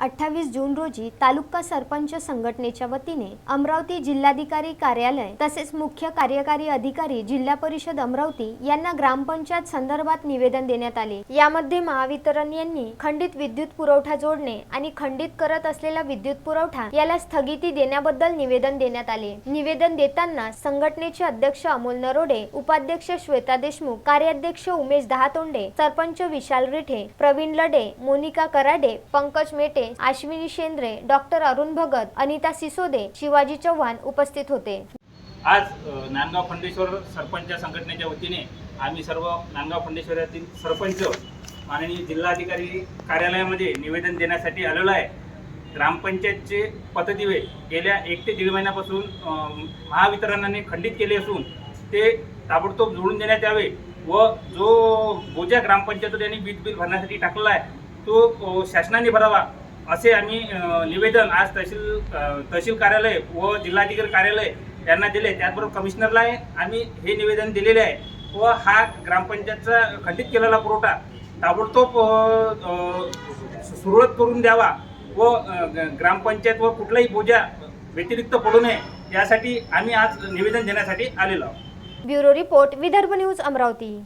अठ्ठावीस जून रोजी तालुका सरपंच संघटनेच्या वतीने अमरावती जिल्हाधिकारी कार्यालय तसेच मुख्य कार्यकारी अधिकारी जिल्हा परिषद अमरावती यांना ग्रामपंचायत संदर्भात निवेदन देण्यात आले. यामध्ये महावितरण यांनी खंडित विद्युत पुरवठा जोडणे आणि खंडित करत असलेला विद्युत पुरवठा याला स्थगिती देण्याबद्दल निवेदन देण्यात आले. निवेदन देताना संघटनेचे अध्यक्ष अमोल नरोडे उपाध्यक्ष श्वेता देशमुख कार्याध्यक्ष उमेश दहातोंडे सरपंच विशाल रिठे प्रवीण लडे मोनिका कराडे पंकज मेटे अश्विनी शेंद्रे डॉक्टर अरुण भगत अनिता सिसोदे शिवाजी चव्हाण उपस्थित होते. आज नांदगाव खंडेश्वर सरपंच संघटनेच्या वतीने आम्ही सर्व नांदगाव खंडेश्वरातील सरपंच माननीय जिल्हाधिकारी कार्यालयामध्ये निवेदन देण्यासाठी आलेलो आहे. ग्रामपंचायतचे पतदिवे गेल्या एक ते दीड महिन्यापासून महावितरणाने खंडित केले असून ते ताबडतोब जोडून देण्यात यावे व जो बोजा ग्रामपंचायत यांनी वीज बिल भरण्यासाठी टाकलेला आहे तो शासनाने भरावा असे आम्ही निवेदन आज तहसील तहसील कार्यालय व जिल्हाधिकारी कार्यालय यांना दिले. त्याचबरोबर कमिशनरला आम्ही हे निवेदन दिलेले आहे. व हा ग्रामपंचायतचा खंडित केलेला पुरवठा ताबडतोब सुरुवात करून द्यावा व ग्रामपंचायत व कुठलाही बोजा व्यतिरिक्त पडू नये यासाठी आम्ही आज निवेदन देण्यासाठी आलेलो आहोत. Bureau report Vidarbha news Amravati.